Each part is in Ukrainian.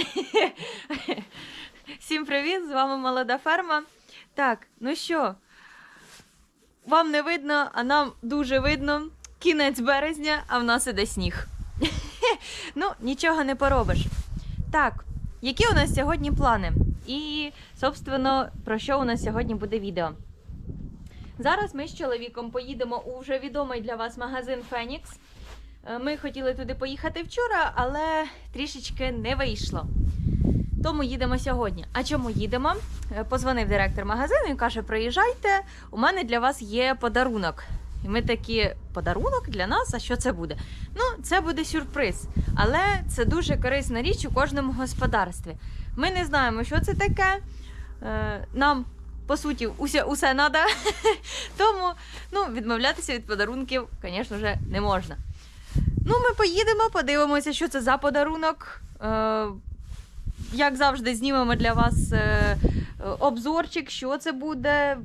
Всім привіт! З вами молода ферма. Так, ну що, вам не видно, а нам дуже видно. Кінець березня, а в нас іде сніг. ну, нічого не поробиш. Так, які у нас сьогодні плани? І, собственно, про що у нас сьогодні буде відео? Зараз ми з чоловіком поїдемо у вже відомий для вас магазин Фенікс. Е, Ми хотіли туди поїхати вчора, але трішечки не вийшло. Тому їдемо сьогодні. А чому їдемо? Е, Позвонив директор магазину і каже: приїжджайте, у мене для вас є подарунок. І ми такі, подарунок для нас? А що це буде? Ну, це буде сюрприз. Але це дуже корисна річ у кожному господарстві. Ми не знаємо, що це таке. Е, Нам, по суті, усе, усе треба. Тому ну, відмовлятися від подарунків, звісно не можна. Ну, ми поїдемо, подивимося, що це за подарунок. Е, як завжди, знімемо для вас е, обзорчик, що це буде,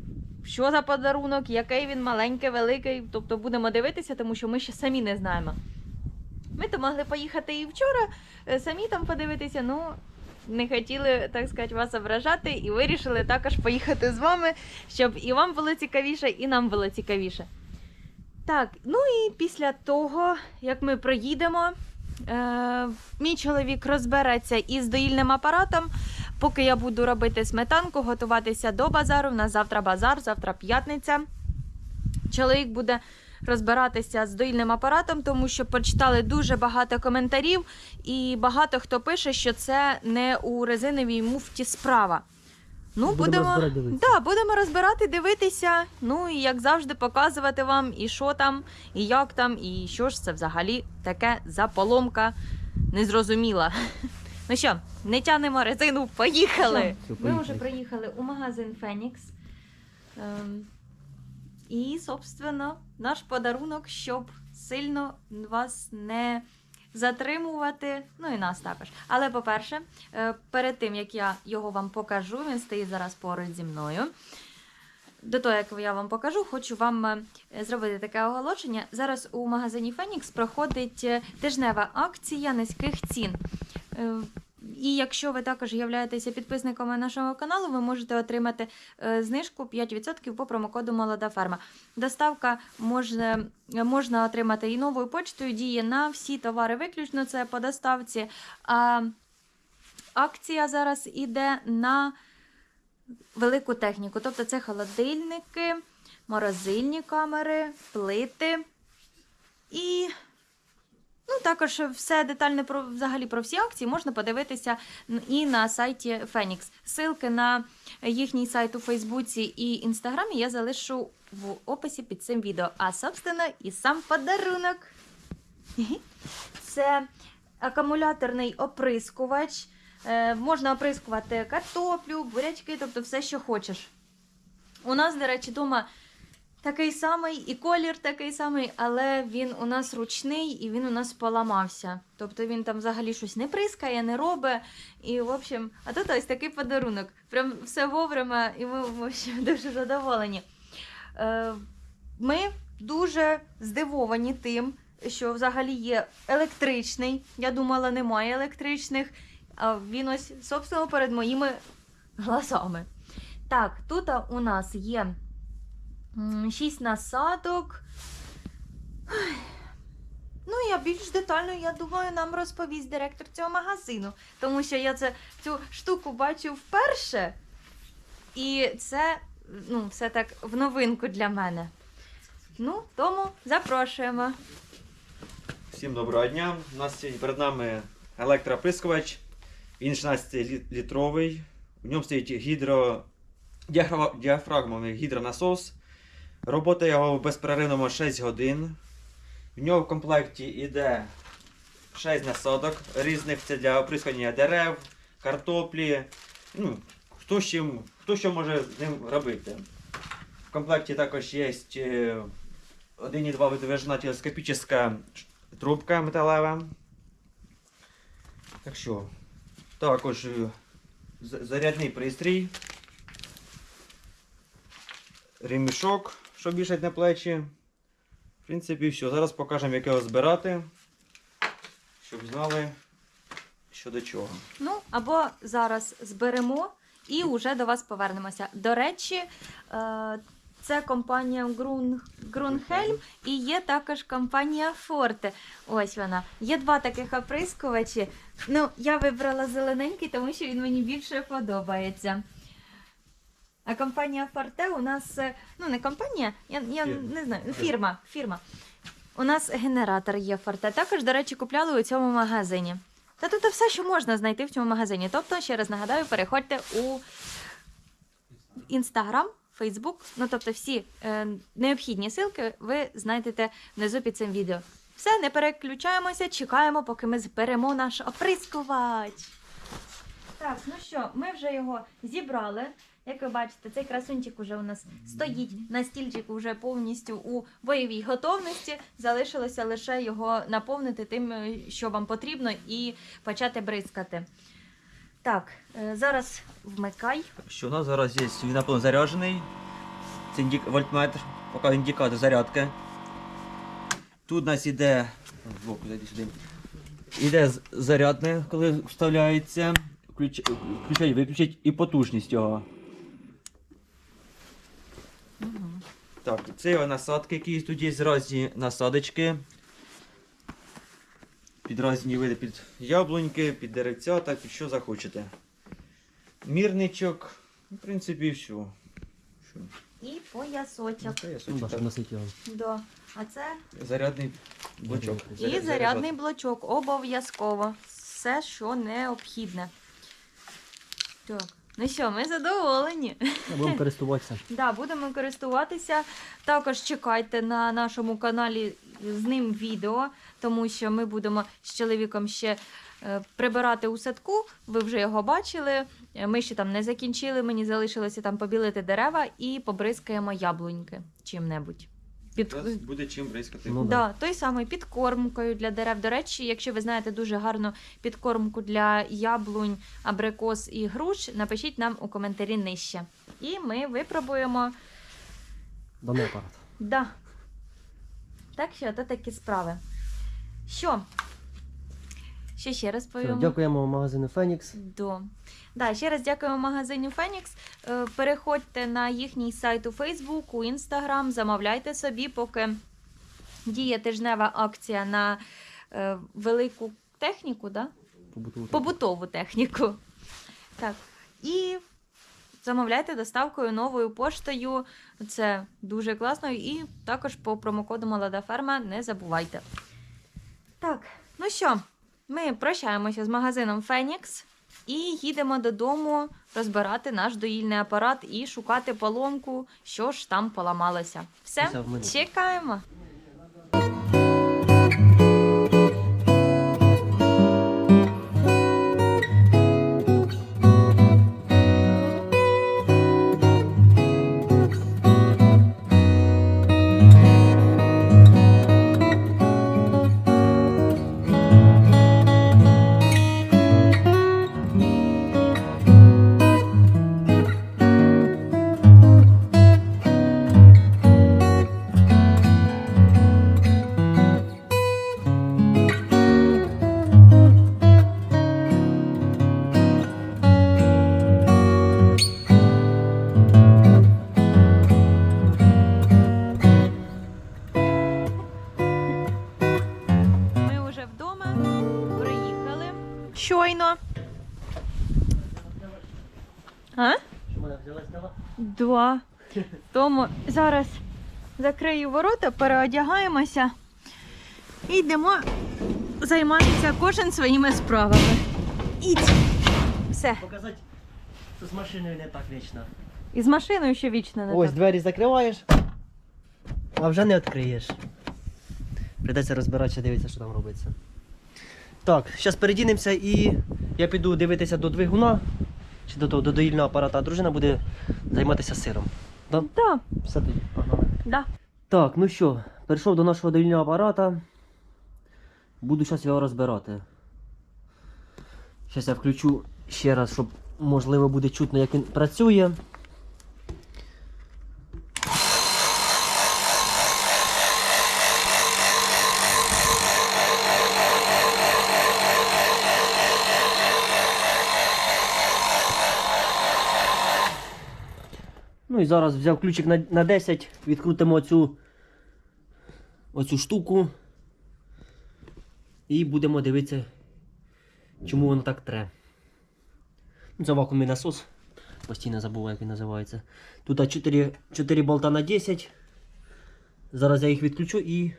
що за подарунок, який він маленький, великий. Тобто будемо дивитися, тому що ми ще самі не знаємо. Ми то могли поїхати і вчора, е, самі там подивитися, ну не хотіли, так сказати, вас ображати, і вирішили також поїхати з вами, щоб і вам було цікавіше, і нам було цікавіше. Так, ну і після того, як ми проїдемо, е, мій чоловік розбереться із доїльним апаратом. Поки я буду робити сметанку, готуватися до базару. У нас завтра базар, завтра п'ятниця. Чоловік буде розбиратися з доїльним апаратом, тому що прочитали дуже багато коментарів, і багато хто пише, що це не у резиновій муфті справа. Ну, Будемо будемо, розбирати, дивитися. да, будемо розбирати, дивитися. Ну і як завжди, показувати вам, і що там, і як там, і що ж це взагалі таке за поломка незрозуміла. Ну що, не тянемо резину, поїхали. Все, Ми вже приїхали у магазин Фенікс. Ем, і, собственно, наш подарунок, щоб сильно вас не затримувати. Ну і нас також. Але, по-перше, е, перед тим як я його вам покажу, він стоїть зараз поруч зі мною. До того, як я вам покажу, хочу вам е, зробити таке оголошення. Зараз у магазині Фенікс проходить е, тижнева акція низьких цін. І якщо ви також являєтеся підписниками нашого каналу, ви можете отримати е, знижку 5% по промокоду Молода ферма. Доставка можна, можна отримати і новою почтою, діє на всі товари, виключно це по доставці. А акція зараз іде на велику техніку. Тобто це холодильники, морозильні камери, плити і. Ну, також все детально про взагалі про всі акції можна подивитися і на сайті Phoenix. Ссылки на їхній сайт у Фейсбуці і Інстаграмі я залишу в описі під цим відео. А, собственно, і сам подарунок. Це акумуляторний оприскувач. Е, можна оприскувати картоплю, бурячки, тобто все, що хочеш. У нас, до речі, вдома такий самий, і колір такий самий, але він у нас ручний і він у нас поламався. Тобто він там взагалі щось не прискає, не робить. І, в общем, а тут ось такий подарунок. Прям все вовремя, і ми в общем, дуже задоволені. Е, ми дуже здивовані тим, що взагалі є електричний. Я думала, немає електричних. А він ось, собственно, перед моїми глазами. Так, тут у нас є 6 насадок. Ну, я більш детально, я думаю, нам розповість директор цього магазину. Тому що я це, цю штуку бачу вперше. І це ну, все так в новинку для мене. Ну, тому запрошуємо. Всім доброго дня. У нас сьогодні перед нами електроприскувач. Він 16-літровий. В ньому стоїть гідро... діафрагмовий гідронасос. Робота його в безперервному 6 годин. В нього в комплекті йде 6 насадок різних. Це для оприскування дерев, картоплі. Ну, хто, з хто що може з ним робити. В комплекті також є е, 1,2 видвижна телескопічна трубка металева. Так що, також е, зарядний пристрій. Ремішок, щоб вішати на плечі. В принципі, все. Зараз покажемо, як його збирати. Щоб знали, що що до чого. Ну, або зараз зберемо і вже до вас повернемося. До речі, е, це компанія Грун, Грунхельм і є також компанія Форте. Ось вона. Є два таких оприскувачі. Ну, я вибрала зелененький, тому що він мені більше подобається. А компанія Форте у нас, е, ну не компанія, я, я Фірма. не знаю, фірма, фірма. У нас генератор є Форте. Також, до речі, купляли у цьому магазині. Та тут все, що можна знайти в цьому магазині. Тобто, ще раз нагадаю, переходьте у Інстаграм, Фейсбук. Ну тобто, всі е, необхідні ссылки ви знайдете внизу під цим відео. Все, не переключаємося, чекаємо, поки ми зберемо наш оприскувач. Так, ну що, ми вже його зібрали. Як ви бачите, цей красунчик уже у нас стоїть на стільчику вже повністю у бойовій готовності. Залишилося лише його наповнити тим, е, що вам потрібно, і почати бризкати. Так, е, зараз вмикай. Що у нас зараз є? Він наповно заряджений. Це вольтметр, поки індикатор зарядки. Тут у нас іде. Збоку зайди сюди. Іде зарядне, коли вставляється. Включ... Включать, виключать і потужність його. Так, це його насадки, які тут є різні насадочки. Під різні види, під яблуньки, під деревця, так під що захочете. Мірничок, в принципі, все. Що? І поясочок. Ну, да, щоб так. його. Да. А це Зарядний блочок. І і зарядний блочок. Обов'язково. Все, що необхідне. Так. Ну що, ми задоволені. Будемо користуватися. Да, будемо користуватися. Також чекайте на нашому каналі з ним відео, тому що ми будемо з чоловіком ще е, прибирати у садку. Ви вже його бачили. Ми ще там не закінчили. Мені залишилося там побілити дерева і побризкаємо яблуньки чим-небудь. Під... Буде чим бризкати. Ну, Да, той самий підкормкою для дерев. До речі, якщо ви знаєте дуже гарну підкормку для яблунь, абрикос і груш, напишіть нам у коментарі нижче. І ми випробуємо. Дамо апарат. Да. Так що, то такі справи. Що? Що ще раз Все, повімо? дякуємо магазину Фенікс. До. Да, ще раз дякуємо магазині Фенікс. Е, Переходьте на їхній сайт у Фейсбук, у Інстаграм, замовляйте собі, поки діє тижнева акція на е, велику техніку, да? Побутову. побутову техніку. Так. І замовляйте доставкою новою поштою. Це дуже класно. І також по промокоду Молода ферма не забувайте. Так, ну що, ми прощаємося з магазином Фенікс і їдемо додому розбирати наш доїльний апарат і шукати поломку, що ж там поламалося. Все, чекаємо. Два. Тому зараз закрию ворота, переодягаємося і йдемо займатися кожен своїми справами. Ідь. Все. Показати, що з машиною не так вічно. І з машиною ще вічно не Ось так. двері закриваєш, а вже не відкриєш. Придеться розбиратися, дивитися, що там робиться. Так, зараз передінемося і я піду дивитися до двигуна чи до того до доїльного апарата, а дружина буде займатися сиром. Да? Да, Все тоді, погнали. да. Так, ну що, перейшов до нашого доїльного апарата. Буду зараз його розбирати. Зараз я включу ще раз, щоб можливо буде чутно, як він працює. І зараз взяв ключик на, на 10, відкрутимо оцю, оцю штуку. І будемо дивитися, чому воно так тре. Це вакуумний насос. Постійно забуваю, як він називається. Тут 4, 4 болта на 10. Зараз я їх відключу і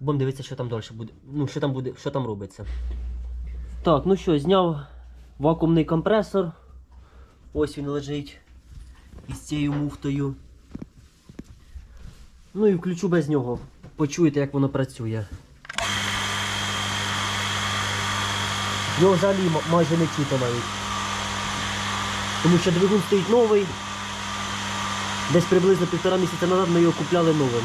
будемо дивитися, що там далі буде. Ну, що там буде, що там робиться. Так, ну що, зняв вакуумний компресор. Ось він лежить із цією муфтою. Ну і включу без нього. Почуєте, як воно працює. Його взагалі майже не чути навіть. Тому що двигун стоїть новий. Десь приблизно півтора місяця назад ми його купляли новим.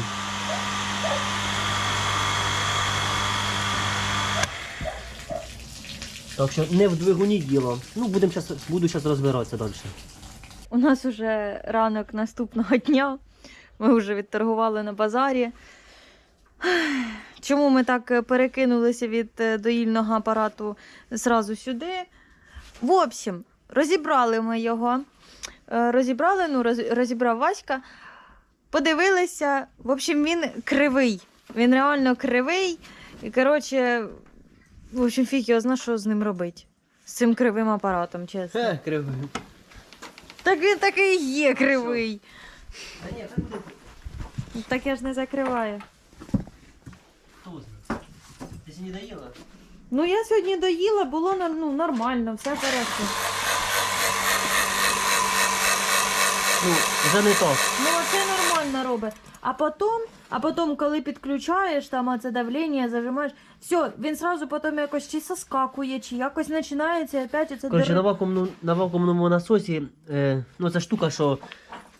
Так що не в двигуні діло. Ну, будем щас, буду зараз розбиратися далі. У нас уже ранок наступного дня. Ми вже відторгували на базарі. Чому ми так е, перекинулися від е, доїльного апарату зразу сюди? В общем, розібрали ми його. Е, Розібрали, ну, розібрав Васька. Подивилися. В общем, він кривий. Він реально кривий. І, коротше, в общем, фіг його зна, що з ним робити. З цим кривим апаратом, чесно. Кривий. Так він такий є кривий. Та ні, так буде. Так я ж не закриваю. Знає? Ти сьогодні доїла? Ну я сьогодні доїла, було ну, нормально, все хорошо. Ну, так. Ну це нормально робить. А потім, а потім, коли підключаєш там оце давлення, зажимаєш, все, він сразу потім якось чи соскакує, чи якось починається і опять оце Коротше, на дер- вакуумну, на вакуумному насосі, е, ну це штука, що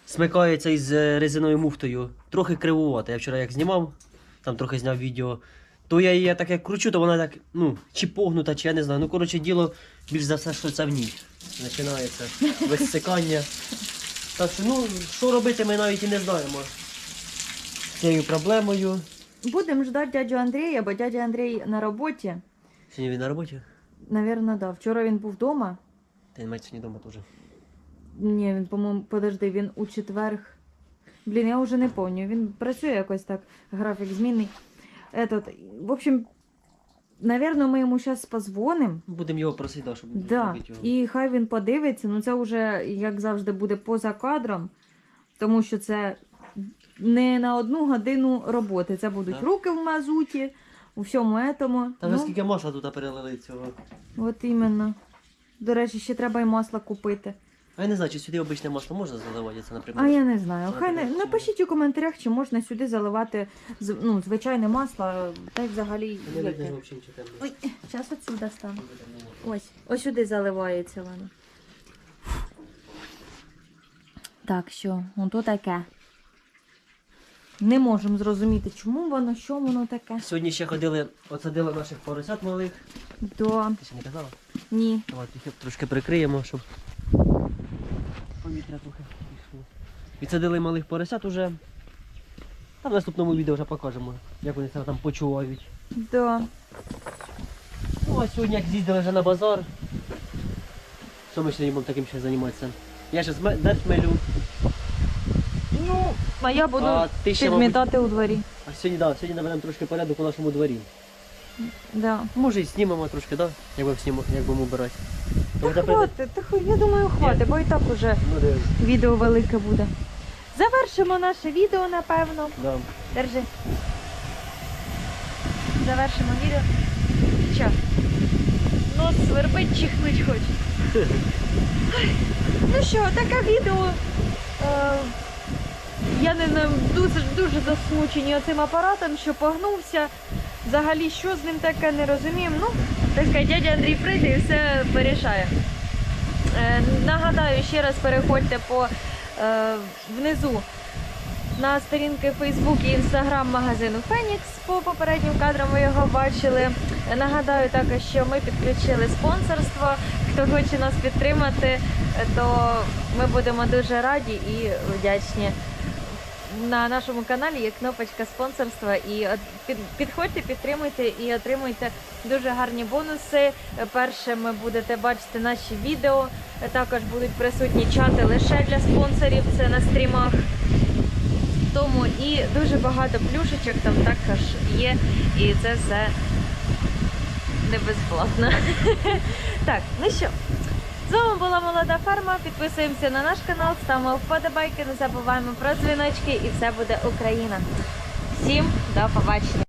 смикається із е, резиною муфтою. Трохи кривувата. Я вчора як знімав, там трохи зняв відео. То я її так як кручу, то вона так, ну, чи погнута, чи я не знаю. Ну, коротше, діло більш за все, що це в ній. Починається висикання. Так що, ну, що робити, ми навіть і не знаємо. З цією проблемою. Будемо ждати дядю Андрія, бо дядя Андрій на роботі. Сьогодні він на роботі? Навірно, да. Вчора він був вдома. Та він має сьогодні вдома теж. Ні, він, по-моєму, подожди, він у четверг. Блін, я вже не пам'ятаю. Він працює якось так, графік змінний. Этот, в общем, наверное, ми йому зараз позвонимо. Будемо його просити, да, щоб Да. зробити його. І хай він подивиться. Ну це вже, як завжди, буде поза кадром, тому що це не на одну годину роботи. Це будуть Так. руки в мазуті, у всьому етому. Та вже ну, скільки масла тут перелили цього. от іменно. До речі, ще треба і масло купити. А я не знаю, чи сюди обичне масло можна заливати, це, наприклад. А я не знаю. Хай не напишіть у коментарях, чи можна сюди заливати з- ну, звичайне масло, та й взагалі. Не видно яке. взагалі нічого темного. Ой, зараз отсюди стану. Ось, ось сюди заливається воно. Так, що, ото таке. Не можемо зрозуміти, чому воно, що воно таке. Сьогодні ще ходили, оцадили наших поросят малих. Да, Ти ще не казала? ні. Давай їх трошки прикриємо, щоб повітря трохи пішло. Відсадили малих поросят уже. А в наступному відео вже покажемо, як вони себе там почувають. Да. Ну а сьогодні як з'їздили вже на базар. Що ми сьогодні будемо таким ще займатися? Я ще дертмелю, Ну, а я буду а ти ще, мабуть, підмітати у дворі. а сьогодні, да, сьогодні наведемо трошки порядок у нашому дворі. Да. Може і знімемо трошки, да? Як будемо як будемо убирати. Та хватить, та хо- я думаю, хватить, бо і так уже Ну, відео велике буде. Завершимо наше відео, напевно. Да. Держи. Завершимо відео. Що? Нос свербить, чихнуть хоче. Ну що, таке відео. Е, я не знаю, дуже, дуже засмучені цим апаратом, що погнувся. Взагалі, що з ним таке не розуміємо. Ну, так дядя Андрій прийде і все вирішає. Е, нагадаю, ще раз переходьте по е, внизу на сторінки Facebook і Instagram магазину Фенікс. По попереднім кадрам ви його бачили. Нагадаю також, що ми підключили спонсорство. Хто хоче нас підтримати, то ми будемо дуже раді і вдячні. На нашому каналі є кнопочка спонсорства. І от підходьте, підтримуйте і отримуйте дуже гарні бонуси. Е, Першими будете бачити наші відео. Е, Також будуть присутні чати лише для спонсорів. Це на стрімах. Тому і дуже багато плюшечок там також є. І це все не безплатно. Так, ну що, з вами була молода ферма. Підписуємося на наш канал, ставимо вподобайки, не забуваємо про дзвіночки і все буде Україна. Всім до побачення!